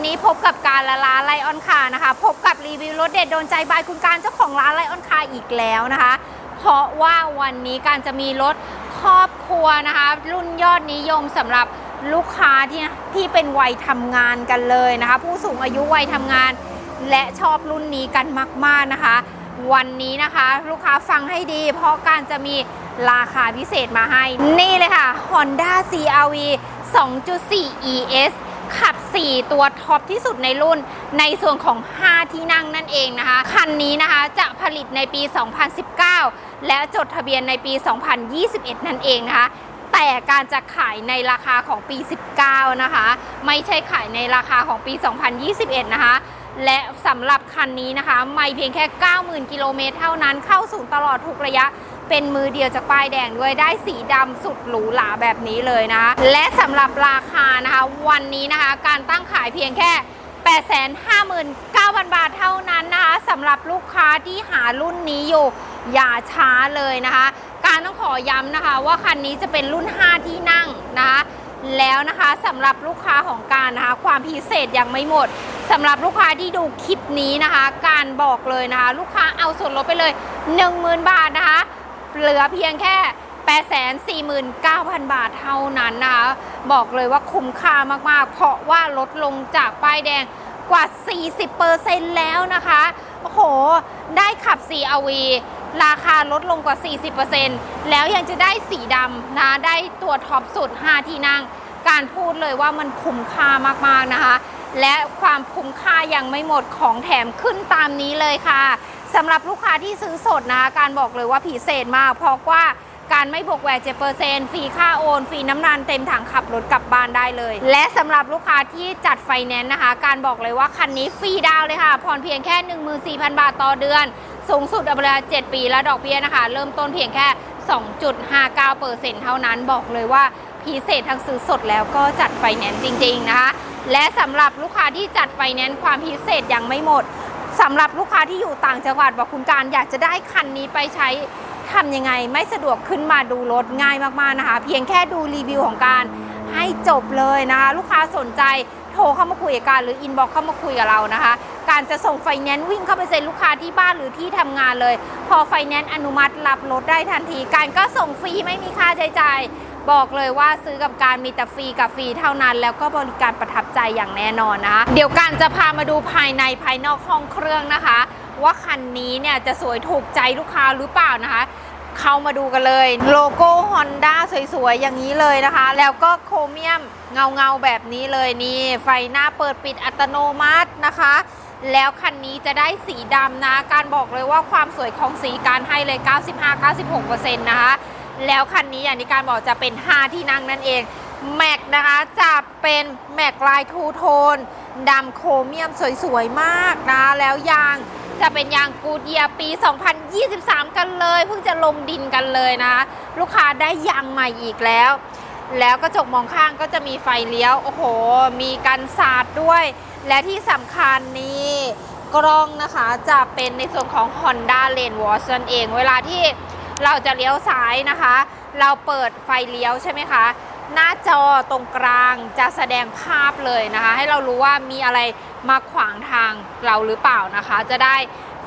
วันนี้พบกับการละลาไลออนคานะคะ พบกับรีวิวรถเด็ดโดนใจบายคุณการเจ้าของร้านไลออนคาอีกแล้วนะคะ เพราะว่าวันนี้การจะมีรถครอบครัวนะคะ รุ่นยอดนิยมสำหรับลูกค้าที่ที่เป็นวัยทำงานกันเลยนะคะ ผู้สูงอายุวัยทำงาน และชอบรุ่นนี้กันมาก ๆนะคะ วันนี้นะคะ ลูกค้าฟังให้ดี เพราะการจะมีราคาพิเศษมาให้ นี่เลยค่ะ Honda CRV 2.4 ES ขับ 4 ตัวท็อปที่สุดในรุ่น ในส่วนของ 5 ที่นั่งนั่นเองนะคะ คันนี้นะคะจะผลิตในปี 2019 และจดทะเบียนในปี 2021 นั่นเองนะคะ แต่การจะขายในราคาของปี 19 นะคะ ไม่ใช่ขายในราคาของปี 2021 นะคะและสำหรับคันนี้นะคะ ไม่เพียงแค่ 90,000 กิโลเมตรเท่านั้นเข้าศูนย์ตลอดทุกระยะ เป็นมือเดียวจากป้ายแดงด้วยได้สีดำสุดหรูหราแบบนี้เลยนะคะและสำหรับราคานะคะวันนี้นะคะการตั้งขายเพียงแค่ 859,000 บาทเท่านั้นนะคะสำหรับลูกค้าที่หารุ่นนี้อยู่อย่าช้าเลยนะคะ การต้องขอย้ำนะคะว่าคันนี้จะเป็นรุ่น 5 ที่นั่งนะคะแล้วนะคะสำหรับลูกค้าของการนะคะความพิเศษยังไม่หมดสำหรับลูกค้าที่ดูคลิปนี้นะคะ การบอกเลยนะคะ ลูกค้าเอาส่วนลดไปเลย 10,000 บาทนะคะ เหลือเพียงแค่849,000 บาทเท่านั้นนะคะ บอกเลยว่าคุ้มค่ามากๆ เพราะว่าลดลงจากป้ายแดงกว่า 40%แล้วนะคะ โอ้โห ได้ขับ CRV ราคาลดลงกว่า 40%แล้วยังจะได้สีดำนะ ได้ตัวท็อปสุด 5 ที่นั่ง การพูดเลยว่ามันคุ้มค่ามากๆนะคะ และความคุ้มค่ายังไม่หมดของแถมขึ้นตามนี้เลยค่ะ สำหรับลูกค้าที่ซื้อสดนะคะการบอกเลยว่าพิเศษมาก เพราะว่าการไม่บวกแหวก7%ฟรีค่าโอนฟรีน้ำมันเต็มถังขับรถกลับบ้านได้เลย และสำหรับลูกค้าที่จัดไฟแนนซ์นะคะ การบอกเลยว่าคันนี้ฟรีดาวเลยค่ะผ่อนเพียงแค่ 14,000 บาทต่อเดือน สูงสุดอัตรา7 ปีและดอกเบี้ยนะคะ เริ่มต้นเพียงแค่ 2.59%เท่านั้นบอกเลยว่าพิเศษทั้งซื้อสดแล้วก็จัดไฟแนนซ์จริง ๆ นะคะ และสำหรับลูกค้าที่จัดไฟแนนซ์ความพิเศษยังไม่หมด สำหรับลูกค้าที่อยู่ต่างจังหวัดบอกคุณการอยากจะได้คันนี้ไปใช้ทำยังไง ไม่สะดวกขึ้นมาดูรถง่ายมากๆนะคะ เพียงแค่ดูรีวิวของการให้จบเลยนะคะ ลูกค้าสนใจโทรเข้ามาคุยกับการหรืออินบ็อกเข้ามาคุยกับเรานะคะ การจะส่งไฟแนนซ์วิ่งเข้าไปเซ็นลูกค้าที่บ้านหรือที่ทำงานเลย พอไฟแนนซ์อนุมัติรับรถได้ทันที การก็ส่งฟรีไม่มีค่าใช้จ่าย บอกเลยว่าซื้อกับการมีแต่ฟรีกับฟรีเท่านั้น แล้วก็บริการประทับใจอย่างแน่นอนนะคะเดี๋ยวการจะพามาดูภายในภายนอกห้องเครื่องนะคะ ว่าคันนี้เนี่ยจะสวยถูกใจลูกค้าหรือเปล่านะคะเข้ามาดูกันเลย โลโก้ Honda สวยๆ อย่างนี้เลยนะคะ แล้วก็โครเมียมเงาๆ แบบนี้เลยนี่ ไฟหน้าเปิดปิดอัตโนมัตินะคะ แล้วคันนี้จะได้สีดำนะ การบอกเลยว่าความสวยของสีการให้เลย 95-96%นะคะ แล้วคันนี้อย่างที่การบอกจะเป็น 5 ที่นั่งนั่นเองแม็กนะคะจะเป็นแม็กลายทูโทนดำโครเมียมสวยๆ มากนะแล้วยางจะเป็นยางกูดเยียปี 2023 กันเลย เพิ่งจะลงดินกันเลยนะ ลูกค้าได้ยางใหม่อีกแล้ว แล้วกระจกมองข้างก็จะมีไฟเลี้ยว โอ้โห มีกันสาดด้วย และที่สำคัญนี่กล้องนะคะจะเป็นในส่วนของ Honda Lane Watch นั่นเอง เวลาที่ เราจะเลี้ยวซ้ายนะคะ เราเปิดไฟเลี้ยวใช่ไหมคะ หน้าจอตรงกลางจะแสดงภาพเลยนะคะ ให้เรารู้ว่ามีอะไรมาขวางทางเราหรือเปล่านะคะ จะได้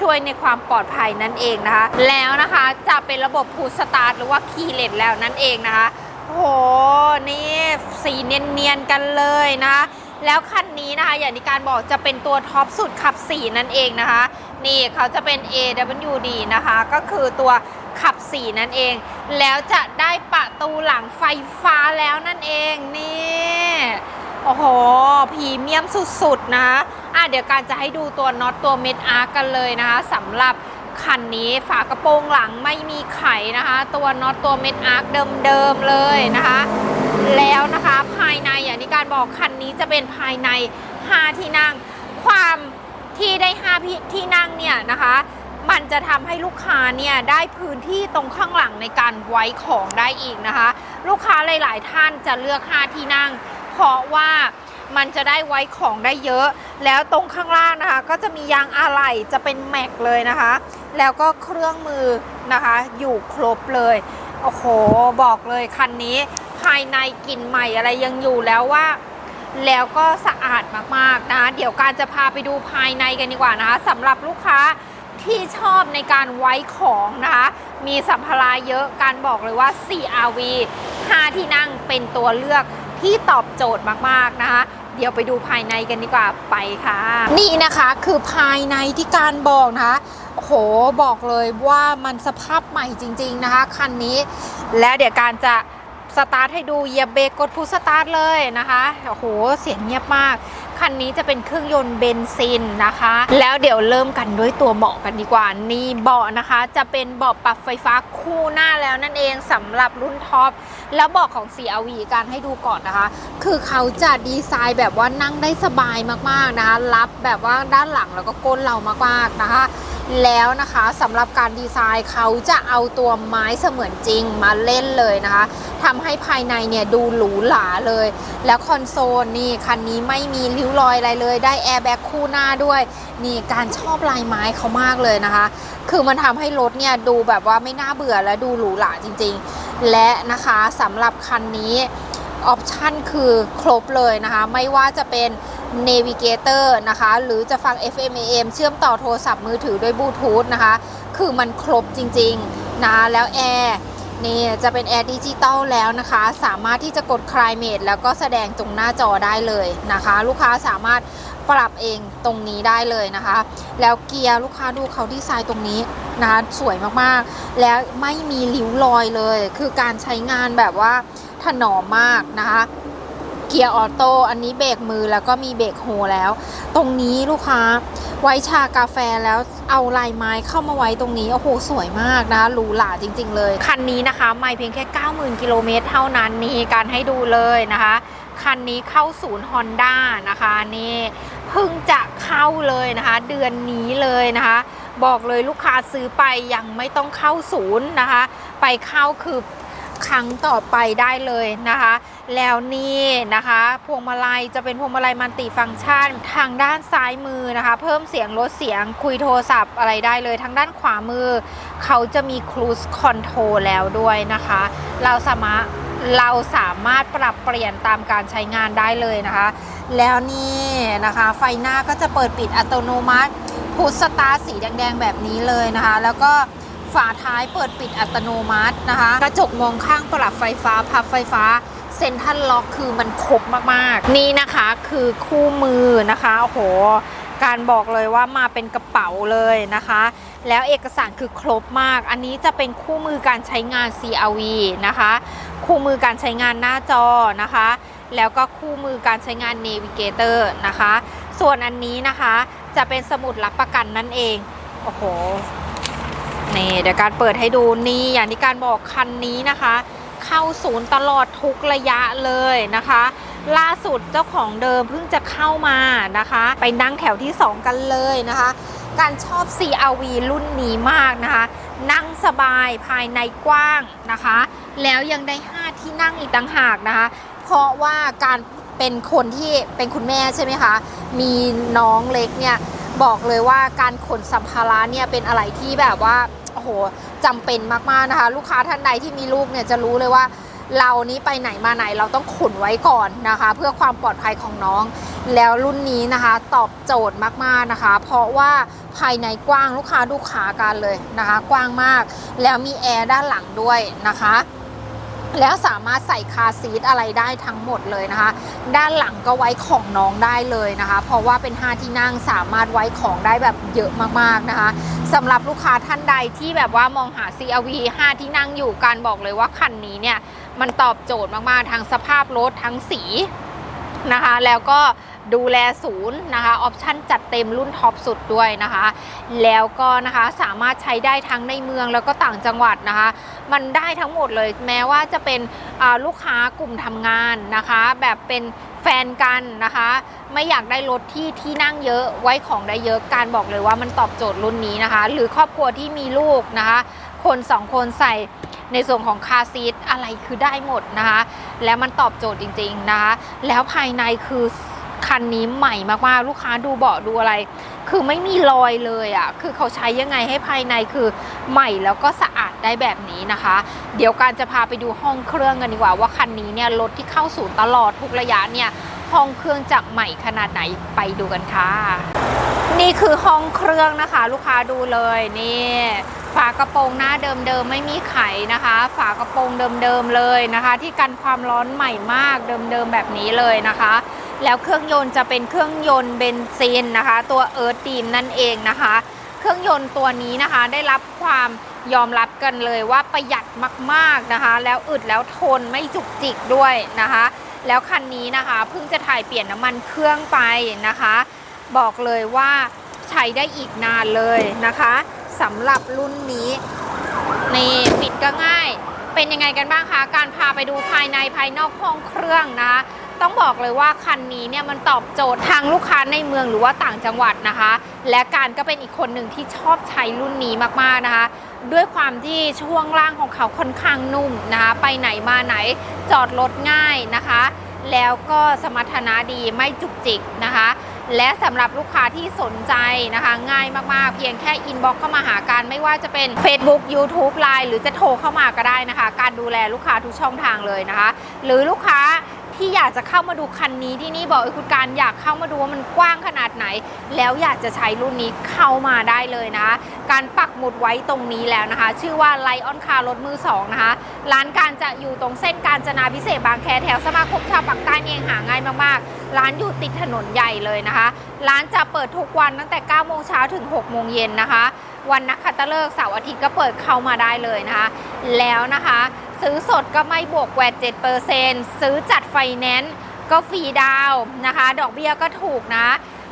ช่วยในความปลอดภัยนั่นเองนะคะ แล้วนะคะจะเป็นระบบพูสตาร์ทหรือว่าคีย์เลสแล้วนั่นเองนะคะโหนี่สีเนียนๆกันเลยนะแล้วคันนี้นะคะ อย่างที่การบอกจะเป็นตัวท็อปสุดขับสีนั่นเองนะคะ นี่เขาจะเป็น AWD นะคะ ก็คือตัว ขับสีนั่นเอง แล้วจะได้ประตูหลังไฟฟ้าแล้วนั่นเองนี่โอ้โหพรีเมียมสุดๆนะอะเดี๋ยวการจะให้ดูตัวน็อตตัวเม็ดอาร์กันเลยนะคะสำหรับคันนี้ฝากระโปรงหลังไม่มีไขนะคะ ตัวน็อตตัวเม็ดอาร์เดิมๆเลยนะคะ แล้วนะคะภายในอย่างที่การบอกคันนี้จะเป็นภายใน 5 ที่นั่ง ความที่ได้ 5 ที่นั่งเนี่ยนะคะ มันจะทำให้ลูกค้าเนี่ยได้พื้นที่ตรงข้างหลังในการไว้ของได้อีกนะคะ ลูกค้าหลาย ๆ ท่านจะเลือก 5 ที่นั่ง เพราะว่ามันจะได้ไว้ของได้เยอะ แล้วตรงข้างล่างนะคะ ก็จะมียางอะไหล่จะเป็นแม็กเลยนะคะ แล้วก็เครื่องมือนะคะ อยู่ครบเลย โอ้โห บอกเลยคันนี้ ภายในกลิ่นใหม่อะไรยังอยู่แล้วว่า แล้วก็สะอาดมากๆนะ เดี๋ยวการจะพาไปดูภายในกันดีกว่านะคะสำหรับลูกค้า ที่ชอบในการไว้ของนะคะ มีสัมภาระเยอะการบอกเลยว่า CRV 5 ที่นั่งเป็นตัวเลือกที่ตอบโจทย์มากๆนะคะเดี๋ยวไปดูภายในกันดีกว่าไปค่ะ นี่นะคะคือภายในที่การบอกนะคะโหบอกเลยว่ามันสภาพใหม่จริง ๆนะคะ คันนี้ และเดี๋ยวการจะสตาร์ทให้ดูเหยียบเบรกกดพุชสตาร์ทเลยนะคะโอ้โหเสียงเงียบมาก คันนี้จะเป็นเครื่องยนต์เบนซินนะคะ แล้วเดี๋ยวเริ่มกันด้วยตัวเบาะกันดีกว่า นี่เบาะนะคะ จะเป็นเบาะปรับไฟฟ้าคู่หน้าแล้วนั่นเองสำหรับรุ่นท็อป แล้วเบาะของ CRV การให้ดูก่อนนะคะ คือเขาจะดีไซน์แบบว่านั่งได้สบายมากๆนะคะ รับแบบว่าด้านหลังแล้วก็ก้นเรามากๆนะคะ แล้วนะคะสำหรับการดีไซน์เขาจะเอาตัวไม้เสมือนจริงมาเล่นเลยนะคะทำให้ภายในเนี่ยดูหรูหราเลย แล้วคอนโซลนี่คันนี้ไม่มีริ้วรอยอะไรเลย ได้แอร์แบ็กคู่หน้าด้วย นี่การชอบลายไม้เขามากเลยนะคะ คือมันทำให้รถเนี่ยดูแบบว่าไม่น่าเบื่อและดูหรูหราจริง ๆ และนะคะสำหรับคันนี้ออปชันคือครบเลยนะคะ ไม่ว่าจะเป็น Navigator นะคะ หรือจะฟัง FM AM เชื่อมต่อโทรศัพท์มือถือด้วยบลูทูธนะคะ คือมันครบจริงๆนะแล้วแอร์นี่จะเป็นแอร์ดิจิตอลแล้วนะคะ สามารถที่จะกด Climate แล้วก็แสดงตรงหน้าจอได้เลยนะคะ ลูกค้าสามารถปรับเองตรงนี้ได้เลยนะคะ แล้วเกียร์ลูกค้าดูเขาดีไซน์ตรงนี้นะคะสวยมากๆ แล้วไม่มีริ้วรอยเลย คือการใช้งานแบบว่าถนอมมากนะคะ เกียร์ออโต้อันนี้เบรกมือแล้วก็มีเบรกโฮแล้ว ตรงนี้ลูกค้าไว้ชากาแฟแล้วเอาลายไม้เข้ามาไว้ตรงนี้โอ้โหสวยมากนะหรูหราจริง ๆ เลย คันนี้นะคะ ไม่เพียงแค่ 90,000กิโลเมตรเท่านั้นนี่การให้ดูเลยนะคะ คันนี้เข้าศูนย์ฮอนด้านะคะนี่เพิ่งจะเข้าเลยนะคะ เดือนนี้เลยนะคะ บอกเลยลูกค้าซื้อไปยังไม่ต้องเข้าศูนย์นะคะ ไปเข้าคือ ครั้งต่อไปได้เลยนะคะ แล้วนี่นะคะ พวงมาลัยจะเป็นพวงมาลัยมัลติฟังก์ชัน ทางด้านซ้ายมือนะคะ เพิ่มเสียงลดเสียงคุยโทรศัพท์อะไรได้เลย ทางด้านขวามือ เขาจะมีค i ู e คอนโทรแล้วด้วยนะคะ เราสามารถเราสามารถปรับเปลี่ยนตามการใช้งานได้เลยนะคะ แล้วนี่นะคะ ไฟหน้าก็จะเปิดปิดอัตโนมัติพุชสตาร์สีแดงๆแบบนี้เลยนะคะ แล้วก็ ฝาท้ายเปิดปิดอัตโนมัตินะคะ กระจกมองข้างปรับไฟฟ้าพับไฟฟ้าเซ็นทัลล็อกคือมันครบมากๆ นี่นะคะคือคู่มือนะคะโอ้โหการบอกเลยว่ามาเป็นกระเป๋าเลยนะคะ แล้วเอกสารคือครบมาก อันนี้จะเป็นคู่มือการใช้งาน CRV นะคะ คู่มือการใช้งานหน้าจอนะคะ แล้วก็คู่มือการใช้งาน Navigator นะคะ ส่วนอันนี้นะคะจะเป็นสมุดรับประกันนั่นเอง โอ้โห นี่เดี๋ยวการเปิดให้ดูนี่อย่างที่การบอกคันนี้นะคะ เข้าศูนย์ตลอดทุกระยะเลยนะคะ ล่าสุดเจ้าของเดิมเพิ่งจะเข้ามานะคะ ไปนั่งแถวที่ 2 กันเลยนะคะ การชอบ CRV รุ่นนี้มากนะคะ นั่งสบายภายในกว้างนะคะ แล้วยังได้ 5 ที่นั่งอีกต่างหากนะคะ เพราะว่าการเป็นคนที่เป็นคุณแม่ใช่ไหมคะ มีน้องเล็กเนี่ย บอกเลยว่าการขนสัมภาระเนี่ยเป็นอะไรที่แบบว่าโอ้โหจำเป็นมากๆนะคะ ลูกค้าท่านใดที่มีลูกเนี่ยจะรู้เลยว่าเรานี้ไปไหนมาไหนเราต้องขนไว้ก่อนนะคะ เพื่อความปลอดภัยของน้อง แล้วรุ่นนี้นะคะตอบโจทย์มากๆนะคะ เพราะว่าภายในกว้างลูกค้าดูขากันเลยนะคะ กว้างมาก แล้วมีแอร์ด้านหลังด้วยนะคะ แล้วสามารถใส่คาซีทอะไรได้ทั้งหมดเลยนะคะ ด้านหลังก็ไว้ของน้องได้เลยนะคะ เพราะว่าเป็น 5 ที่นั่งสามารถไว้ของได้แบบเยอะมากๆนะคะสำหรับลูกค้าท่านใดที่แบบว่ามองหา CRV 5 ที่นั่งอยู่การบอกเลยว่าคันนี้เนี่ย มันตอบโจทย์มากๆ ทั้งสภาพรถทั้งสีนะคะ แล้วก็ ดูแลศูนย์นะคะออปชั่นจัดเต็มรุ่นท็อปสุดด้วยนะคะ แล้วก็นะคะสามารถใช้ได้ทั้งในเมืองแล้วก็ต่างจังหวัดนะคะ มันได้ทั้งหมดเลยแม้ว่าจะเป็นลูกค้ากลุ่มทำงานนะคะ แบบเป็นแฟนกันนะคะ ไม่อยากได้รถที่ที่นั่งเยอะไว้ของได้เยอะการบอกเลยว่ามันตอบโจทย์รุ่นนี้นะคะ หรือครอบครัวที่มีลูกนะคะ คนสองคนใส่ในส่วนของคาซีทอะไรคือได้หมดนะคะ แล้วมันตอบโจทย์จริง ๆนะคะ แล้วภายในคือ คันนี้ใหม่มากๆ ลูกค้าดูเบาะดูอะไร คือไม่มีรอยเลยอะ่ะ คือเขาใช้ยังไงให้ภายในคือใหม่แล้วก็สะอาดได้แบบนี้นะคะ เดี๋ยวการจะพาไปดูห้องเครื่องกันดีกว่า ว่าคันนี้เนี่ยรถที่เข้าศูนย์ตลอดทุกระยะเนี่ยห้องเครื่องจะใหม่ขนาดไหนไปดูกันค่ะ นี่คือห้องเครื่องนะคะ ลูกค้าดูเลยนี่ฝากระโปรงหน้าเดิมๆไม่มีไขนะคะ ฝากระโปรงเดิมๆเลยนะคะ ที่กันความร้อนใหม่มากเดิมๆแบบนี้เลยนะคะ แล้วเครื่องยนต์จะเป็นเครื่องยนต์เบนซินนะคะ ตัวเอิร์ธดีมนั่นเองนะคะ เครื่องยนต์ตัวนี้นะคะได้รับความยอมรับกันเลยว่าประหยัดมากๆนะคะ แล้วอึดแล้วทนไม่จุกจิกด้วยนะคะ แล้วคันนี้นะคะเพิ่งจะถ่ายเปลี่ยนน้ำมันเครื่องไปนะคะ บอกเลยว่าใช้ได้อีกนานเลยนะคะสำหรับรุ่นนี้นี่ปิดก็ง่าย เป็นยังไงกันบ้างคะ การพาไปดูภายในภายนอกห้องเครื่องนะคะ ต้องบอกเลยว่าคันนี้เนี่ยมันตอบโจทย์ทางลูกค้าในเมืองหรือว่าต่างจังหวัดนะคะ และการก็เป็นอีกคนหนึ่งที่ชอบใช้รุ่นนี้มากๆนะคะ ด้วยความที่ช่วงล่างของเขาค่อนข้างนุ่มนะคะไปไหนมาไหนจอดรถง่ายนะคะ แล้วก็สมรรถนะดีไม่จุกจิกนะคะ และสำหรับลูกค้าที่สนใจนะคะ ง่ายมากๆ เพียงแค่อินบ็อกเข้ามาหากันไม่ว่าจะเป็น Facebook YouTube Line หรือจะโทรเข้ามาก็ได้นะคะ การดูแลลูกค้าทุกช่องทางเลยนะคะ หรือลูกค้า ที่อยากจะเข้ามาดูคันนี้ที่นี่บอกคุณการอยากเข้ามาดูว่ามันกว้างขนาดไหน แล้วอยากจะใช้รุ่นนี้เข้ามาได้เลยนะ การปักหมุดไว้ตรงนี้แล้วนะคะ ชื่อว่าไลออนคาร์รถมือสองนะคะร้านการจะอยู่ตรงเส้นการจนาพิเศษบางแคแถวสมาคมชาวปากใต้นี่เองหาง่ายมากๆร้านอยู่ติดถนนใหญ่เลยนะคะ ร้านจะเปิดทุกวันตั้งแต่ 9 โมงเช้าถึง 6 โมงเย็นนะคะ วันนักขัตฤกษ์เสาร์อาทิตย์ก็เปิดเข้ามาได้เลยนะคะ แล้วนะคะ ซื้อสดก็ไม่บวกแวด7%ซื้อจัดไฟแนนซ์ก็ฟรีดาวน์นะคะ ดอกเบี้ยก็ถูกนะ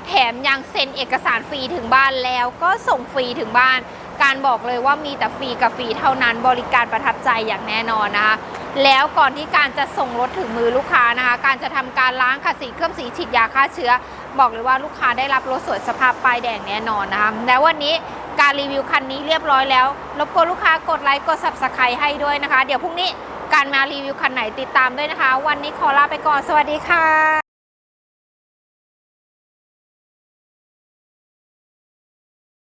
แถมยังเซ็นเอกสารฟรีถึงบ้านแล้วก็ส่งฟรีถึงบ้าน การบอกเลยว่ามีแต่ฟรีกับฟรีเท่านั้นบริการประทับใจอย่างแน่นอนนะคะ แล้วก่อนที่การจะส่งรถถึงมือลูกค้านะคะ การจะทำการล้างขัดสีเครื่องสีฉีดยาฆ่าเชื้อ บอกเลยว่าลูกค้าได้รับรถสวยสภาพป้ายแดงแน่นอนนะคะแล้ววันนี้การรีวิวคันนี้เรียบร้อยแล้วรบกวนลูกค้ากดไลค์กด subscribe ให้ด้วยนะคะ เดี๋ยวพรุ่งนี้การมารีวิวคันไหนติดตามด้วยนะคะ วันนี้ขอลาไปก่อนสวัสดีค่ะ